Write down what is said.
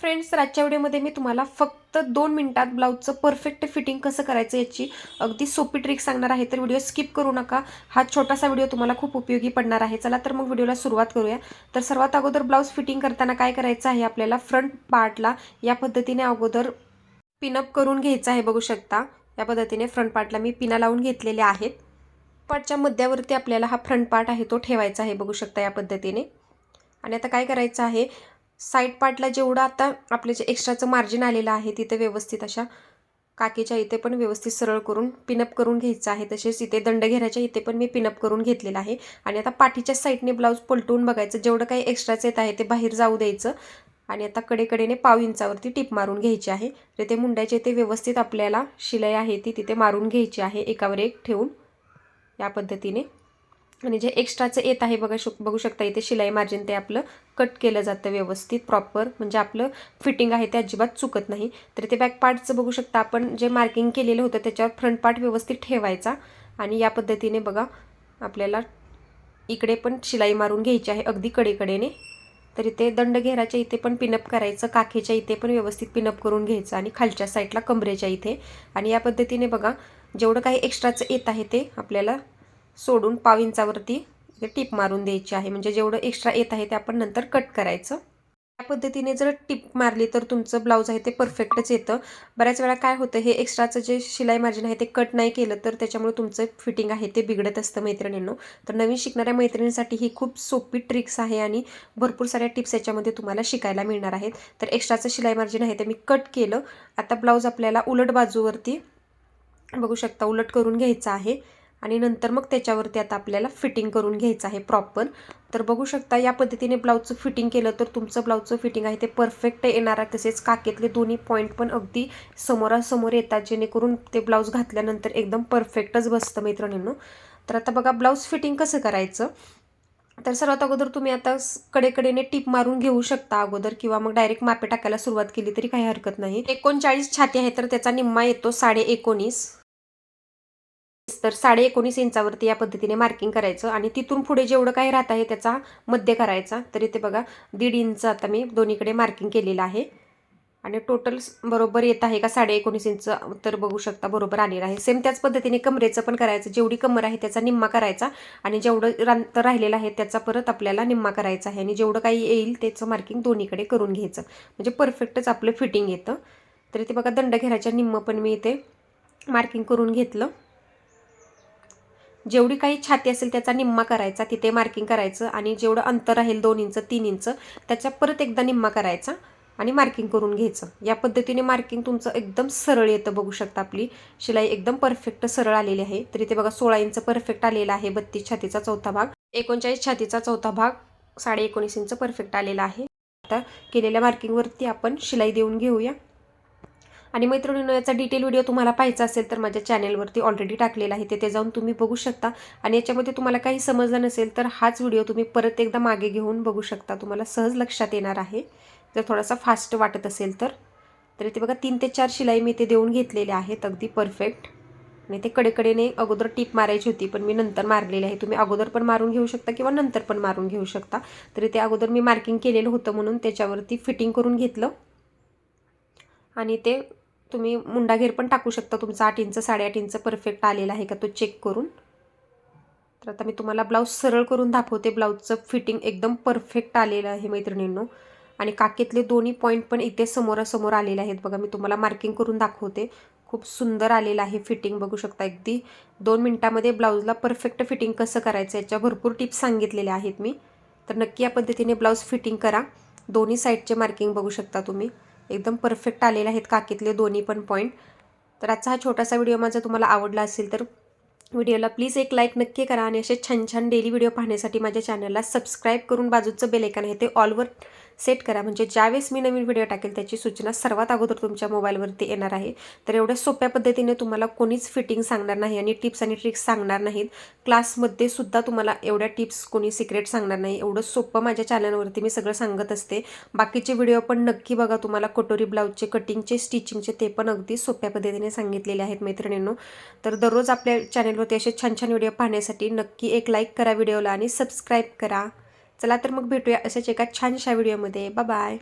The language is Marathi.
फ्रेंड्स आजच्या व्हिडिओमध्ये मी तुम्हाला फक्त दोन मिनिटात ब्लाऊजचं परफेक्ट फिटिंग कसं करायचं याची अगदी सोपी ट्रिक सांगणार आहे. तर व्हिडिओ स्किप करू नका. हा छोटासा व्हिडिओ तुम्हाला खूप उपयोगी पडणार आहे. चला तर मग व्हिडिओला सुरुवात करूया. तर सर्वात अगोदर ब्लाऊज फिटिंग करताना काय करायचं आहे आपल्याला? फ्रंट पार्टला या पद्धतीने अगोदर पिनअप करून घ्यायचं आहे बघू शकता. या पद्धतीने फ्रंट पार्टला मी पिना लावून घेतलेले आहेत. पार्टच्या मध्यावरती आपल्याला हा फ्रंट पार्ट आहे तो ठेवायचा आहे बघू शकता या पद्धतीने. आणि आता काय करायचं आहे? साईड पार्टला जेवढं आता आपले जे एक्स्ट्राचं मार्जिन आलेलं आहे तिथे व्यवस्थित अशा काकीच्या इथे पण व्यवस्थित सरळ करून पिनअप करून घ्यायचं आहे. तसेच इथे दंडघेराच्या इथे पण मी पिनअप करून घेतलेलं आहे. आणि आता पाठीच्या साईडने ब्लाऊज पलटवून बघायचं जेवढं काही एक्स्ट्राचं येत आहे ते बाहेर जाऊ द्यायचं. आणि आता कडेकडेने पाव इंचावरती टिप मारून घ्यायची आहे. तिथे मुंड्याच्या इथे व्यवस्थित आपल्याला शिलाई आहे ती तिथे मारून घ्यायची आहे. एकावर एक ठेवून या पद्धतीने आणि जे एक्स्ट्राचं येत आहे बघा शक बघू शकता इथे शिलाई मार्जिन ते आपलं कट केलं जातं व्यवस्थित प्रॉपर म्हणजे आपलं फिटिंग आहे ते अजिबात चुकत नाही. तर ते बॅक पार्टचं बघू शकता आपण जे मार्किंग केलेलं होतं त्याच्यावर फ्रंट पार्ट व्यवस्थित ठेवायचा. आणि या पद्धतीने बघा आपल्याला इकडे पण शिलाई मारून घ्यायची आहे अगदी कडेकडेने. तर इथे दंडघेराच्या इथे पण पिनअप करायचं काखेच्या इथे पण व्यवस्थित पिनअप करून घ्यायचं आणि खालच्या साईडला कमरेच्या इथे. आणि या पद्धतीने बघा जेवढं काही एक्स्ट्राचं येत आहे ते आपल्याला सोडून पाव इंचावरती टिप मारून द्यायची आहे. म्हणजे जेवढं एक्स्ट्रा येत आहे ते आपण नंतर कट करायचं. या पद्धतीने जर टिप मारली तर तुमचं ब्लाऊज आहे ते परफेक्टच येतं. बऱ्याच वेळा काय होतं हे एक्स्ट्राचं जे शिलाई मार्जिन आहे ते कट नाही केलं तर त्याच्यामुळे तुमचं फिटिंग आहे ते बिघडत असतं मैत्रिणींनो. तर नवीन शिकणाऱ्या मैत्रिणींसाठी ही खूप सोपी ट्रिक्स आहे आणि भरपूर साऱ्या टिप्स याच्यामध्ये तुम्हाला शिकायला मिळणार आहेत. तर एक्स्ट्राचं शिलाई मार्जिन आहे ते मी कट केलं. आता ब्लाऊज आपल्याला उलट बाजूवरती बघू शकता उलट करून घ्यायचं आहे. आणि नंतर मग त्याच्यावरती आता आपल्याला फिटिंग करून घ्यायचं आहे प्रॉपर तर बघू शकता या पद्धतीने ब्लाऊजचं फिटिंग केलं तर तुमचं ब्लाऊजचं फिटिंग आहे ते परफेक्ट येणार आहे. तसेच काकेतले दोन्ही पॉईंट पण अगदी समोरासमोर येतात जेणेकरून ते ब्लाऊज घातल्यानंतर एकदम परफेक्टच बसतं मैत्रिणींनो. तर आता बघा ब्लाऊज फिटिंग कसं करायचं? तर सर्वात अगोदर तुम्ही आता कडेकडेने टिप मारून घेऊ शकता अगोदर किंवा मग डायरेक्ट मापे टाकायला सुरुवात केली तरी काही हरकत नाही. एकोणचाळीस छाती आहे तर त्याचा निम्मा येतो साडे एकोणीस तर साडे एकोणीस इंचावरती या पद्धतीने मार्किंग करायचं आणि तिथून पुढे जेवढं काही राहत आहे त्याचा मध्य करायचा. तर इथे बघा दीड इंच आता मी दोन्हीकडे मार्किंग केलेलं आहे. आणि टोटल बरोबर येत आहे का साडे एकोणीस इंच तर बघू शकता बरोबर आलेलं आहे. सेम त्याच पद्धतीने कमरेचं पण करायचं. जेवढी कमर आहे त्याचा निम्मा करायचा आणि जेवढं रांतर राहिलेलं आहे त्याचा परत आपल्याला निम्मा करायचा आहे. आणि जेवढं काही येईल त्याचं मार्किंग दोन्हीकडे करून घ्यायचं. म्हणजे परफेक्टच आपलं फिटिंग येतं. तर इथे बघा दंडघेराच्या निम्म पण मी इथे मार्किंग करून घेतलं. जेवढी काही छाती असेल त्याचा निम्मा करायचा तिथे मार्किंग करायचं आणि जेवढं अंतर राहील दोन इंच तीन इंच त्याच्या परत एकदा निम्मा करायचा आणि मार्किंग करून घ्यायचं. या पद्धतीने मार्किंग तुमचं एकदम सरळ येतं बघू शकता आपली. शिलाई एकदम परफेक्ट सरळ आलेली आहे. तर इथे बघा सोळा इंच परफेक्ट आलेला आहे बत्तीस छातीचा चौथा भाग. एकोणचाळीस छातीचा चौथा भाग साडे एकोणीस इंच परफेक्ट आलेला आहे. आता केलेल्या मार्किंगवरती आपण शिलाई देऊन घेऊया. आणि मैत्रिणींनो याचा डिटेल व्हिडिओ तुम्हाला पाहायचा असेल तर माझ्या चॅनेलवरती ऑलरेडी टाकलेला आहे. तिथे जाऊन तुम्ही बघू शकता. आणि याच्यामध्ये तुम्हाला काही समजलं नसेल तर हाच व्हिडिओ तुम्ही परत एकदा मागे घेऊन बघू शकता. तुम्हाला सहज लक्षात येणार आहे. जर थोडासा फास्ट वाटत असेल तर. तर इथे बघा तीन ते चार शिलाई मी इथे देऊन घेतलेले आहेत. अगदी परफेक्ट आणि ते कडेकडेने अगोदर टीप मारायची होती पण मी नंतर मारलेली आहे. तुम्ही अगोदर पण मारून घेऊ शकता किंवा नंतर पण मारून घेऊ शकता. तर इथे अगोदर मी मार्किंग केलेलं होतं म्हणून त्याच्यावरती फिटिंग करून घेतलं. आणि ते तुम्ही मुंडाघेर पण टाकू शकता. तुमचा आठ इंच साडेआठ इंच परफेक्ट आलेला आहे का तो चेक करून. तर आता मी तुम्हाला ब्लाऊज सरळ करून दाखवते. ब्लाऊजचं फिटिंग एकदम परफेक्ट आलेलं आहे मैत्रिणींनो. आणि काकेतले दोन्ही पॉईंट पण इथे समोरासमोर आलेले आहेत. बघा मी तुम्हाला मार्किंग करून दाखवते. खूप सुंदर आलेलं आहे फिटिंग बघू शकता अगदी. दोन मिनटामध्ये ब्लाऊजला परफेक्ट फिटिंग कसं करायचं याच्या भरपूर टिप्स सांगितलेल्या आहेत मी. तर नक्की या पद्धतीने ब्लाऊज फिटिंग करा. दोन्ही साईडचे मार्किंग बघू शकता तुम्ही. एकदम परफेक्ट आलेले आहेत काकीतले दोन्ही पण पॉईंट तर आजचा हा छोटासा व्हिडिओ माझा तुम्हाला आवडला असेल तर व्हिडिओला प्लीज एक लाईक नक्की करा आणि असे छान छान डेली व्हिडिओ पाहण्यासाठी माझ्या चॅनलला सबस्क्राईब करून बाजूचं बेलेकन आहे ते ऑलवर सेट करा. म्हणजे ज्यावेळेस मी नवीन व्हिडिओ टाकेल त्याची सूचना सर्वात अगोदर तुमच्या मोबाईलवरती येणार आहे. तर एवढ्या सोप्या पद्धतीने तुम्हाला कोणीच फिटिंग सांगणार नाही आणि टिप्स आणि ट्रिक्स सांगणार नाहीत. क्लासमध्ये सुद्धा तुम्हाला एवढ्या टिप्स कोणी सिक्रेट सांगणार नाही. एवढं सोपं माझ्या चॅनलवरती मी सगळं सांगत असते. बाकीचे व्हिडिओ पण नक्की बघा तुम्हाला. कटोरी ब्लाऊजचे कटिंगचे स्टिचिंगचे ते पण अगदी सोप्या पद्धतीने सांगितलेले आहेत मैत्रिणींनो. तर दररोज आपल्या चॅनलवरती असे छान छान व्हिडिओ पाहण्यासाठी नक्की एक लाईक करा व्हिडिओला आणि सबस्क्राईब करा. चला तर मग भेटूया अशाच एका छानशा व्हिडिओमध्ये. बाय